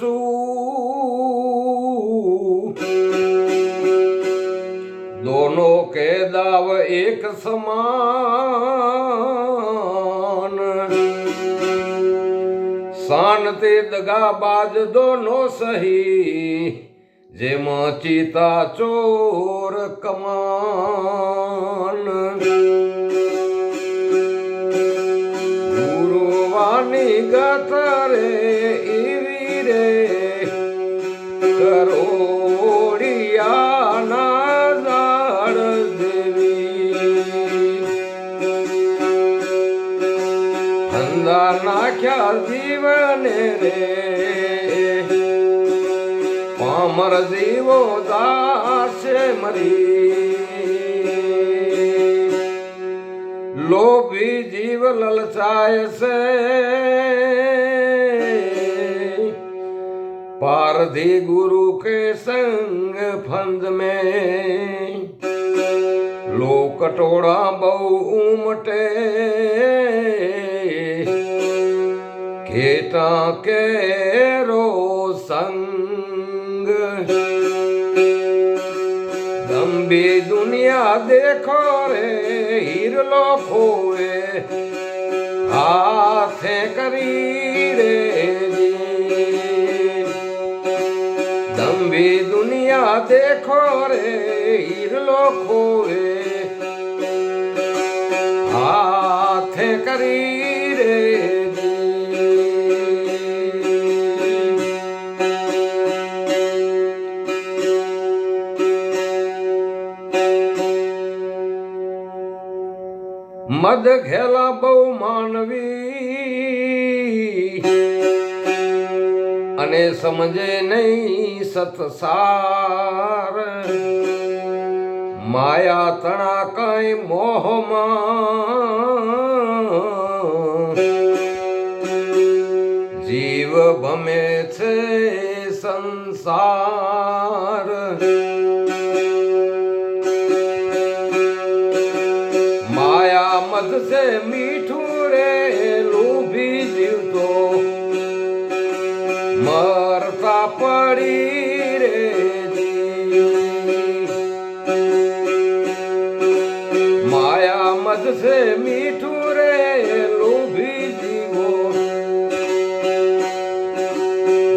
છું દોનો કે દાવ એક સમાન. શાંતિ દગાબાજ દોનો સહી, જેમાં ચિતા ચોર કમાન. ગુરુવાની ગતરે ઈવી અંદા નાખ્યા જીવને રે. પામર જીવો દાસે મરી. લોભી જીવ લલચાય છે. પારધી ગુરુ કે સંગ ફંદ में લોકટોળા બહુ ઉમટે. ઘેટા કેરો સંગ લંબી દુનિયા દેખો રે હીરલો ખોએ હાથે કરી રે લંબી દુનિયા દેખો રે હીરલો ખોએ હાથે કરી રે મદ ઘેલા બહુ માનવી. અને સમજે નહીં સતસાર. માયા તણા કઈ મોહમાં. જીવ ભમે છે સંસાર. છે મીઠું રે લોભી જીવતો મરતા પડી રે માયા મધ મીઠું રે લોભી જીવો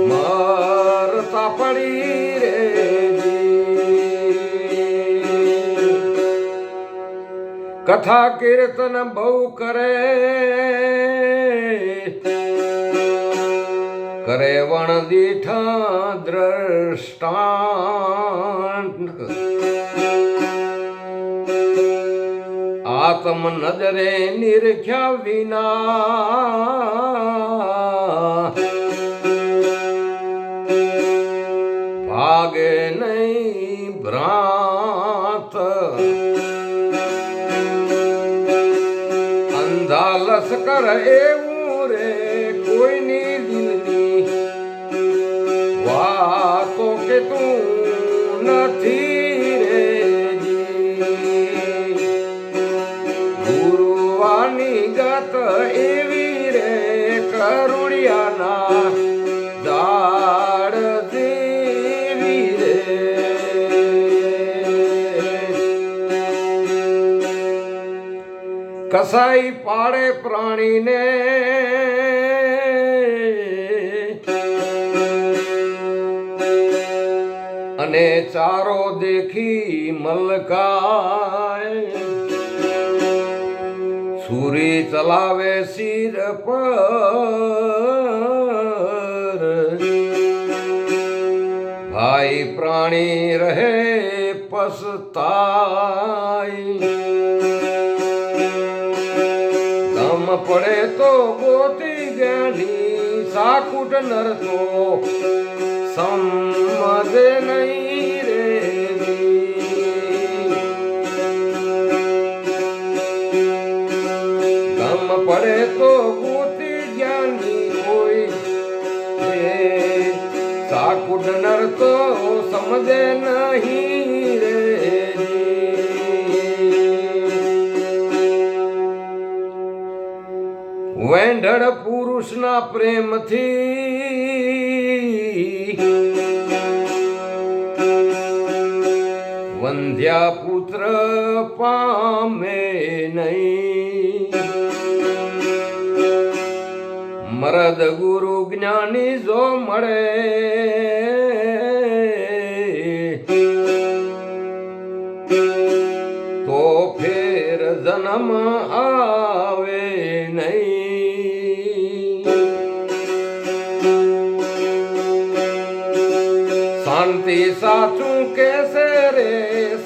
મરતા પડી કથા કીર્તન બહુ કરે. કરે વણ દીઠા દ્રષ્ટાંત આત્મ નજરે નિરખ્યા વિના અંધા લશ્કર એવું રે, કોઈની દિલની વાતો કે તું નથી રે ગુરુવાની ગત એવી રે કરુણિયાના કસાઈ પાડે પ્રાણીને. અને ચારો દેખી મલકાય. સુરી ચલાવે શિર પર. ભાઈ પ્રાણી પડે તો ગોતી જ્ઞાની સાકુટ નરતો સમજે નહીં રે ગમ પડે તો ગોતી જ્ઞાની કોઈ. સાકુટ નરતો સમજે નહીં પેંઢળ પુરુષના પ્રેમથી. વંધ્યા પુત્ર પામે નહીં. મરદ ગુરુ જ્ઞાની જો મળે, તો ફેર જન્મ શાંતિ સાચું કેસે રે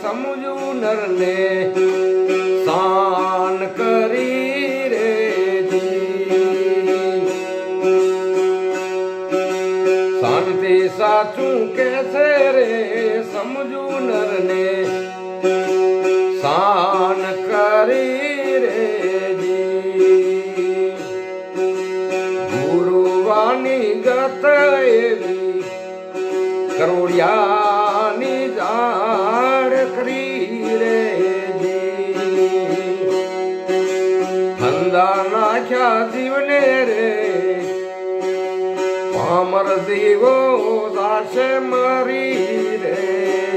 સમજું નરને શાન કરી રે. શાંતિ સાચું કેસે રે સમજું નરને શાન કરી રે. ગુરુવાની ગત એવી કરોડિયાની જાડ કરી રે ધંધા નાખ્યા જીવને રે. પામર દીવો દાસે મારી રે.